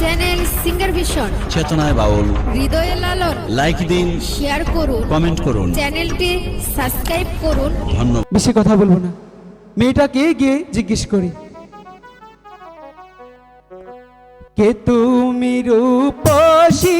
Channel singer vision চেতনায় বাউল হৃদয়ে লালন লাইক দিন শেয়ার করুন. কমেন্ট করুন. চ্যানেলটি সাবস্ক্রাইব করুন. ধন্যবাদ। বেশি কথা বলব না। মেয়েটাকে গিয়ে জিজ্ঞেস করি কে তুমি রূপসী?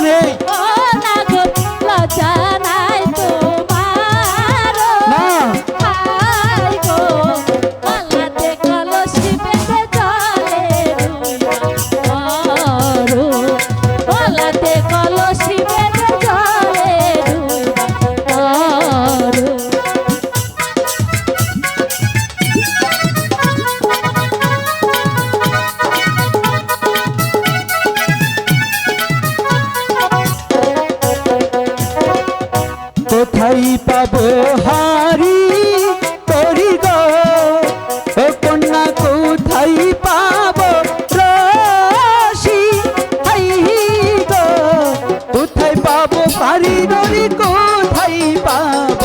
Parei! ভাই পাব হারি তরি গো। কন্যা, কোথায় পাব কোথায় পাব হারি নরি কোথায় পাব